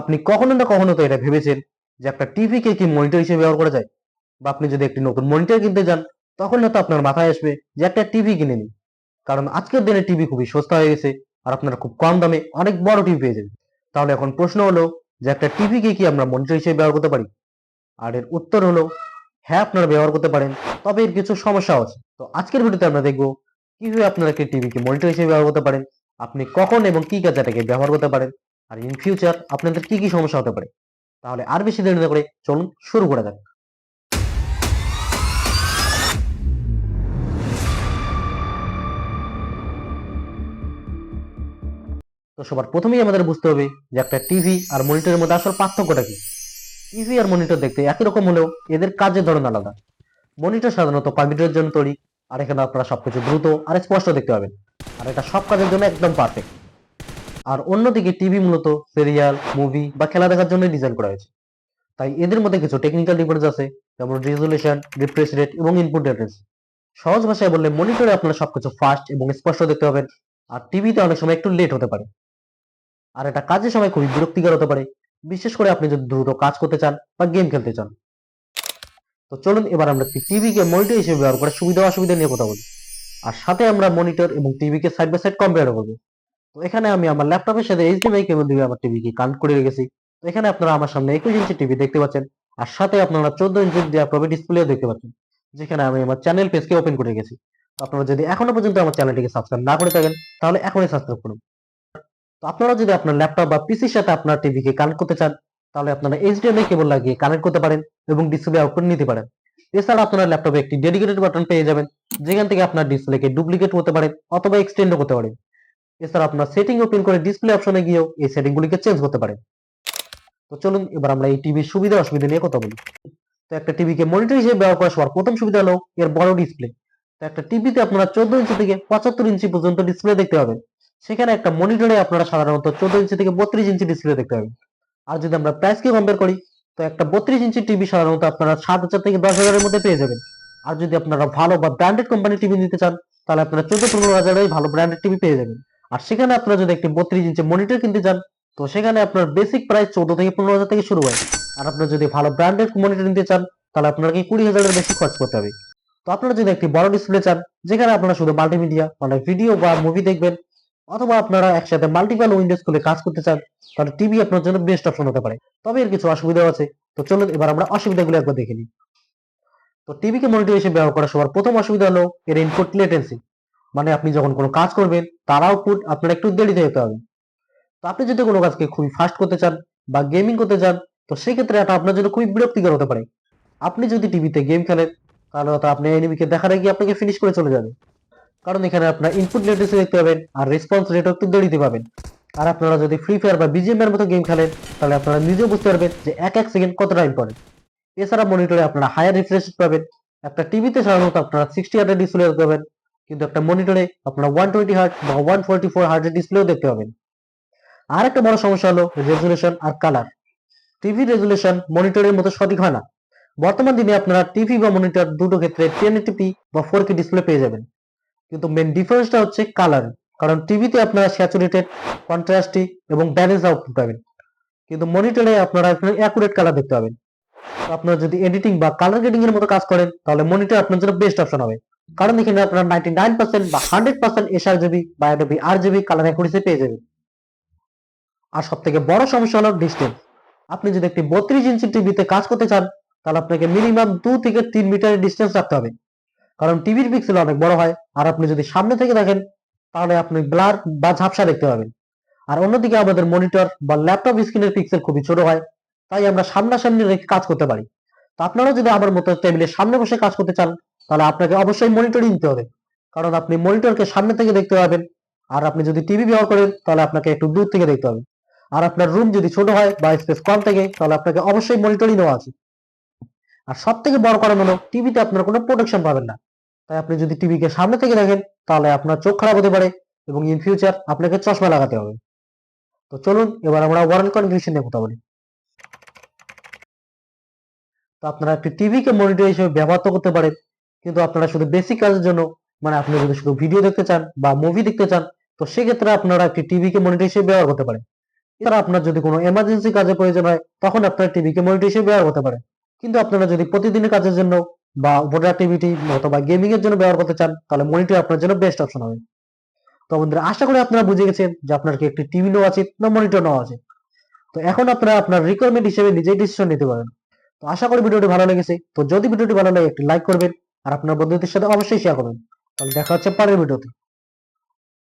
আপনি কখনো না কখনো তো এটা ভেবেছেন যে একটা টিভিকে কি মনিটর হিসেবে ব্যবহার করা যায়? বা আপনি যদি একটি নতুন মনিটর কিনতে যান, তখন হয়তো আপনার মাথায় আসবে যে একটা টিভি কিনে নিন। কারণ আজকের দিনে টিভি খুবই সস্তা হয়ে গেছে আর আপনারা খুব কম দামে অনেক বড় টিভি পেয়ে যাবেন। তাহলে এখন প্রশ্ন হলো যে একটা টিভিকে কি আমরা মনিটর হিসেবে ব্যবহার করতে পারি? আর এর উত্তর হলো হ্যাঁ আপনারা ব্যবহার করতে পারেন, তবে এর কিছু সমস্যা আছে। তো আজকের ভিডিওতে আমরা দেখব কীভাবে আপনারা একটি টিভিকে মনিটর হিসেবে ব্যবহার করতে পারেন, আপনি কখন এবং কি কাজে এটাকে ব্যবহার করতে পারেন আর ইন ফিউচার আপনাদের কি কি সমস্যা হতে পারে, তাহলে আর বেশি দেরি না করে চলুন শুরু করা যাক। তো সবার প্রথমেই আমাদের বুঝতে হবে যে একটা টিভি আর মনিটরের মধ্যে আসল পার্থক্যটা কি। টিভি আর মনিটর দেখতে একই রকম হলেও এদের কাজের ধরন আলাদা। মনিটর সাধারণত কম্পিউটারের জন্য তৈরি, আর এখানে আপনারা সবকিছু দ্রুত আর স্পষ্ট দেখতে পাবেন। আর এটা সব কাজের জন্য একদম পারফেক্ট আর অন্যদিকে টিভি মূলত সিরিয়াল মুভি বা খেলা দেখার জন্য ডিজাইন করা হয়েছে। তাই এদের মধ্যে কিছু টেকনিক্যাল ডিফারেন্স আছে, যেমন রেজুলেশন রিফ্রেশ রেট এবং ইনপুট লেটেন্স সহজ ভাষায় বললে মনিটরে আপনারা সবকিছু ফাস্ট এবং স্পষ্ট দেখতে পাবেন, আর টিভিতে অনেক সময় একটু লেট হতে পারে। আর এটা কাজের সময় খুবই বিরক্তিকর হতে পারে, বিশেষ করে আপনি যদি দ্রুত কাজ করতে চান বা গেম খেলতে চান। তো চলুন এবার আমরা টিভিকে মনিটর হিসেবে ব্যবহার করার সুবিধা অসুবিধা নিয়ে কথা বলি। আর সাথে আমরা মনিটর এবং টিভিকে সাইড বাই সাইড কম্পেয়ার করব। এখানে আমি আমার ল্যাপটপের সাথে এইচডিএমআই কেবল দিয়ে আমার টিভিকে কানেক্ট করে রেখেছি। তো এখানে আপনারা আমার সামনে একুশ ইঞ্চি টিভি দেখতে পাচ্ছেন। আর সাথে আপনারা চোদ্দ ইঞ্চি ল্যাপটপের ডিসপ্লে দেখতে পাচ্ছেন। যেখানে আমি আমার চ্যানেল পেজকে ওপেন করে তো আপনারা যদি এখনও পর্যন্ত আমার চ্যানেলটিকে সাবস্ক্রাইব না করে থাকেন, তাহলে এখনই সাবস্ক্রাইব করুন। তো আপনারা যদি আপনার ল্যাপটপ বা পিসির সাথে আপনার টিভিকে কানেক্ট করতে চান, তাহলে আপনারা এইচডিএমআই কেবল লাগিয়ে কানেক্ট করতে পারেন এবং ডিসপ্লে আউটপুট নিতে পারেন। এছাড়া আপনার ল্যাপটপে একটি ডেডিকেটেড বাটন পেয়ে যাবেন। যেখান থেকে আপনার ডিসপ্লেকে ডুপ্লিকেট করতে পারেন অথবা এক্সটেন্ডও করতে পারেন। এছাড়া আপনার সেটিং ওপেন করে ডিসপ্লে অপশনে গিয়েও এই সেটিং গুলিকে চেঞ্জ করতে পারেন তো চলুন, এবার আমরা এই টিভির সুবিধা অসুবিধা নিয়ে কথা বলি। তো একটা টিভিকে মনিটর হিসেবে ব্যবহার করার সবার প্রথম সুবিধা হলো এর বড় ডিসপ্লে তো একটা টিভিতে আপনারা চোদ্দ ইঞ্চি থেকে পঁচাত্তর ইঞ্চি পর্যন্ত ডিসপ্লে দেখতে পাবেন। সেখানে একটা মনিটরে আপনারা সাধারণত চোদ্দ ইঞ্চি থেকে বত্রিশ ইঞ্চি ডিসপ্লে দেখতে পাবেন। আর যদি আমরা প্রাইসকে কম্পেয়ার করি, তো একটা বত্রিশ ইঞ্চি টিভি সাধারণত আপনারা সাত হাজার থেকে দশ হাজারের মধ্যে পেয়ে যাবেন। আর যদি আপনারা ভালো বা ব্র্যান্ডেড কোম্পানির টিভি নিতে চান, তাহলে আপনারা চোদ্দ পনেরো হাজারের ভালো ব্র্যান্ডেড টিভি পেয়ে যাবেন। আর সেখানে আপনারা যদি একটি বত্রিশ ইঞ্চি মনিটর কিনতে চান, তো সেখানে আপনার বেসিক প্রাইস চোদ্দ থেকে পনেরো হাজার থেকে শুরু হয়। আর আপনারা যদি ভালো ব্র্যান্ডেড মনিটর নিতে চান, তাহলে আপনাকে কুড়ি হাজারের বেশি খরচ করতে হবে। তো আপনারা যদি একটি বড় ডিসপ্লে চান, যেখানে আপনারা শুধু মাল্টিমিডিয়া মানে ভিডিও বা মুভি দেখবেন, অথবা আপনারা একসাথে মাল্টিপল উইন্ডোজ খুলে কাজ করতে চান, তাহলে টিভি আপনার জন্য বেস্ট অপশন হতে পারে। তবে এর কিছু অসুবিধাও আছে। তো চলুন, এবার আমরা অসুবিধাগুলো একবার দেখে নিই। তো টিভিকে মনিটর হিসেবে ব্যবহার করার সবার প্রথম অসুবিধা হলো এর ইনপুট লেটেন্সি মানে আপনি যখন কোনো কাজ করবেন তার আউটপুট আপনার একটু দেরিতে যেতে হবে। তো আপনি যদি কোনো কাজকে খুবই ফাস্ট করতে চান বা গেমিং করতে চান, তো সেক্ষেত্রে এটা আপনার জন্য খুবই বিরক্তিকর হতে পারে। আপনি যদি টিভিতে গেম খেলেন, তাহলে হয়তো আপনি এনিমিকে দেখার আগে আপনাকে ফিনিশ করে চলে যাবে। কারণ এখানে আপনার ইনপুট লেটেন্সি দেখতে পাবেন, আর রেসপন্স রেটও একটু দেরিতে পাবেন। আর আপনারা যদি ফ্রি ফায়ার বা বিজিএম এর মতো গেম খেলেন, তাহলে আপনারা নিজেও বুঝতে পারবেন যে এক এক সেকেন্ড কত টাইম পড়ে এছাড়া মনিটরে আপনারা হায়ার রিফ্রেশ পাবেন, একটা টিভিতে সাধারণত আপনারা সিক্সটি হার্টের ডিসপ্লে পাবেন কিন্তু একটা মনিটরে আপনারা ওয়ান টোয়েন্টি হার্ট বা ওয়ান ফোর্টি ফোর হার্টের ডিসপ্লেও দেখতে পাবেন। আর একটা বড় সমস্যা হলো রেজুলেশন আর কালার টিভি রেজুলেশন মনিটরের মতো সঠিক হয় না। বর্তমান দিনে আপনারা টিভি বা মনিটর দুটো ক্ষেত্রে টেন এটিপি বা ফোর কে ডিসপ্লে পেয়ে যাবেন। কিন্তু মেন ডিফারেন্সটা হচ্ছে কালার কারণ টিভিতে আপনারা স্যাচুরেটেড কন্ট্রাস্টি এবং ব্যালেন্স আউটপুট পাবেন। কিন্তু মনিটরে আপনারা অ্যাকুরেট কালার দেখতে পাবেন। আপনারা যদি এডিটিং বা কালার গ্রেডিং এর মতো কাজ করেন, তাহলে মনিটর আপনার জন্য বেস্ট অপশন হবে। কারণ এখানে আপনারা নাইনটি নাইন পার্সেন্ট বা hundred percent S R G B বা Adobe R G B colour accuracy পেয়ে যাবেন। আর সব থেকে বড় সমস্যা হলো ডিস্টেন্স আপনি যদি একটি বত্রিশ ইঞ্চি টিভিতে কাজ করতে চান, তাহলে আপনাকে মিনিমাম দু থেকে তিন মিটারের ডিস্টেন্স রাখতে হবে। কারণ টিভির পিক্সেল অনেক বড় হয়, আর আপনি যদি সামনে থেকে দেখেন, তাহলে আপনি ব্লার বা ঝাপসা দেখতে পাবেন। আর অন্যদিকে আমাদের মনিটর বা ল্যাপটপ স্ক্রিনের পিক্সেল খুবই ছোট হয়, তাই আমরা সামনাসামনি রেখে কাজ করতে পারি। তো আপনারা যদি আমার মতো টেবিলের সামনে বসে কাজ করতে চান তাহলে আপনাকে অবশ্যই মনিটরই নিতে হবে। কারণ আপনি মনিটরকে সামনে থেকে দেখতে পাবেন। আর আপনি যদি টিভি ব্যবহার করেন, তাহলে আপনাকে একটু দূর থেকে দেখতে হবে। আর আপনার রুম যদি ছোট হয় বা স্পেস কম থাকে, তাহলে আপনাকে অবশ্যই মনিটরই নেওয়া আছে। আর সব থেকে বড় কারণ হলো টিভিতে আপনার কোনো প্রোটেকশন পাবেন না। তাই আপনি যদি টিভিকে সামনে থেকে দেখেন, তাহলে আপনার চোখ খারাপ হতে পারে এবং ইন ফিউচার আপনাকে চশমা লাগাতে হবে। তো চলুন, এবার আমরা ওয়ারেন্ট কনফিউশন নিয়ে কথা বলি। তো আপনারা একটি টিভিকে মনিটর হিসেবে ব্যবহার করতে পারেন। কিন্তু আপনারা শুধু বেসিক কাজের জন্য মানে আপনি যদি শুধু ভিডিও দেখতে চান বা মুভি দেখতে চান, তো সেক্ষেত্রে আপনারা একটি টিভিকে মনিটর হিসেবে ব্যবহার করতে পারেন? এছাড়া আপনার যদি কোনো এমার্জেন্সি কাজে প্রয়োজন হয়, তখন আপনার টিভিকে মনিটর হিসেবে ব্যবহার করতে পারেন। কিন্তু আপনারা যদি প্রতিদিনের কাজের জন্য বা ভোটার অ্যাক্টিভিটি অথবা গেমিং এর জন্য ব্যবহার করতে চান, তাহলে মনিটর আপনার জন্য বেস্ট অপশন হবে। তো বন্ধুরা, আশা করি আপনারা বুঝে গেছেন যে আপনার কি একটি টিভি নেওয়া উচিত না মনিটর নেওয়া উচিত। তো এখন আপনারা আপনার রিকোয়ারমেন্ট হিসেবে নিজেই ডিসিশন নিতে পারেন। তো আশা করি ভিডিওটি ভালো লেগেছে। তো যদি ভিডিওটি ভালো লাগে, একটি লাইক করবেন। আর আপনার বন্ধুদের সাথে অবশ্যই শেয়ার করবেন। তাহলে দেখা হচ্ছে পরের ভিডিওতে